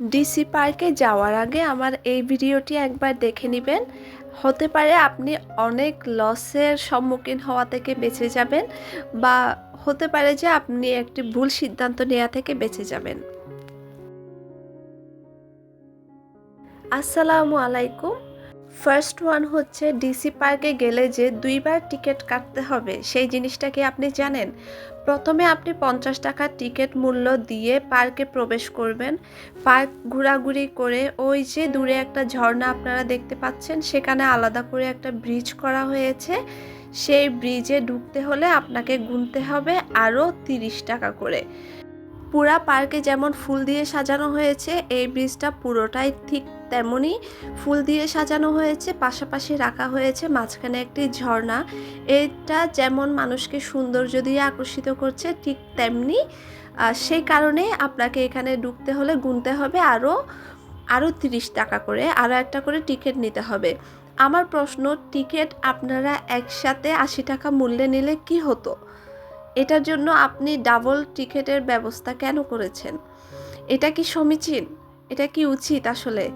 DC পার্কে যাওয়ার আগে আমার এই ভিডিওটি একবার দেখে নেবেন। হতে পারে আপনি অনেক লসের সম্মুখীন হওয়া থেকে বেঁচে যাবেন বা হতে পারে যে আপনি একটি ভুল সিদ্ধান্ত নেওয়া থেকে বেঁচে যাবেন। আসসালামু আলাইকুম। ফার্স্ট ওয়ান হচ্ছে ডিসি পার্কে গেলে যে দুইবার টিকিট কাটতে হবে, সেই জিনিসটা কি আপনি জানেন? প্রথমে আপনি পঞ্চাশ টাকার টিকিট মূল্য দিয়ে পার্কে প্রবেশ করবেন। পার্ক ঘোরাঘুরি করে ওই যে দূরে একটা ঝর্ণা আপনারা দেখতে পাচ্ছেন, সেখানে আলাদা করে একটা ব্রিজ করা হয়েছে। সেই ব্রিজে ঢুকতে হলে আপনাকে গুনতে হবে আরও তিরিশ টাকা করে। পুরা পার্কে যেমন ফুল দিয়ে সাজানো হয়েছে, এই ব্রিজটা পুরোটাই ঠিক তেমনই ফুল দিয়ে সাজানো হয়েছে, পাশাপাশি রাখা হয়েছে মাঝখানে একটি ঝর্ণা। এটা যেমন মানুষকে সৌন্দর্য দিয়ে আকর্ষিত করছে ঠিক তেমনি সেই কারণে আপনাকে এখানে ঢুকতে হলে গুনতে হবে আরও আরও তিরিশ টাকা করে আরও একটা করে টিকিট নিতে হবে। আমার প্রশ্ন, টিকিট আপনারা একসাথে আশি টাকা মূল্যে নিলে কি হতো? এটার জন্য আপনি ডাবল টিকিটের ব্যবস্থা কেন করেছেন? এটা কি সমীচীন? এটা কি উচিত আসলে?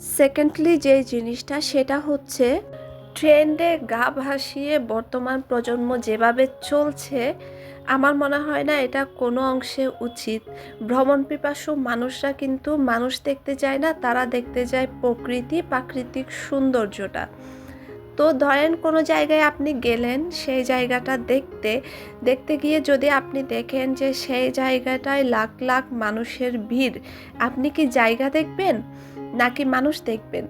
সেকেন্ডলি যে জিনিসটা, সেটা হচ্ছে ট্রেন্ডে গা ভাসিয়ে বর্তমান প্রজন্ম যেভাবে চলছে, আমার মনে হয় না এটা কোনো অংশে উচিত। ভ্রমণ পিপাসু মানুষরা কিন্তু মানুষ দেখতে যায় না, তারা দেখতে যায় প্রকৃতি, প্রাকৃতিক সৌন্দর্যটা। তো ধরেন কোনো জায়গায় আপনি গেলেন, সেই জায়গাটা দেখতে দেখতে গিয়ে যদি আপনি দেখেন যে সেই জায়গাটায় লাখ লাখ মানুষের ভিড়, আপনি কি জায়গা দেখবেন নাকি মানুষ দেখবেন?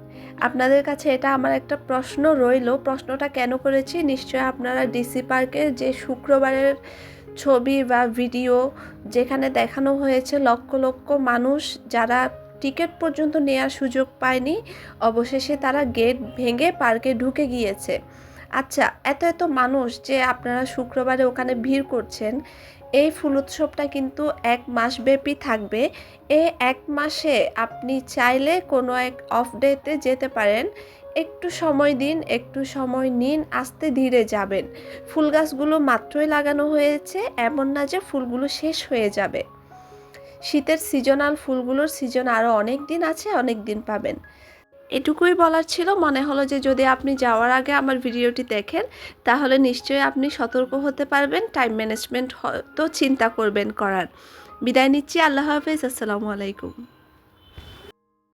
আপনাদের কাছে এটা আমার একটা প্রশ্ন রইল। প্রশ্নটা কেন করেছি? নিশ্চয় আপনারা ডিসি পার্কের যে শুক্রবারের ছবি বা ভিডিও যেখানে দেখানো হয়েছে লক্ষ লক্ষ মানুষ যারা টিকিট পর্যন্ত নেওয়ার সুযোগ পায়নি। অবশেষে তারা গেট ভেঙে পার্কে ঢুকে গিয়েছে। আচ্ছা এত এত মানুষ যে আপনারা শুক্রবারে ওখানে ভিড় করছেন, এই ফুল উৎসবটা কিন্তু এক মাসব্যাপী থাকবে। এই এক মাসে আপনি চাইলে কোনো এক অফ ডেতে যেতে পারেন। একটু সময় দিন, একটু সময় নিন, আস্তে ধীরে যাবেন। ফুল গাছগুলো মাত্রই লাগানো হয়েছে, এমন না যে ফুলগুলো শেষ হয়ে যাবে। শীতের সিজনাল ফুলগুলোর সিজন আরও অনেক দিন আছে, অনেক দিন পাবেন। এটুকুই বলার ছিল। মনে হলো যে যদি আপনি যাওয়ার আগে আমার ভিডিওটি দেখেন, তাহলে নিশ্চয়ই আপনি সতর্ক হতে পারবেন টাইম ম্যানেজমেন্ট হয়তো চিন্তা করবেন করার। বিদায় নিচ্ছি। আল্লাহ হাফেজ। আসসালামু আলাইকুম।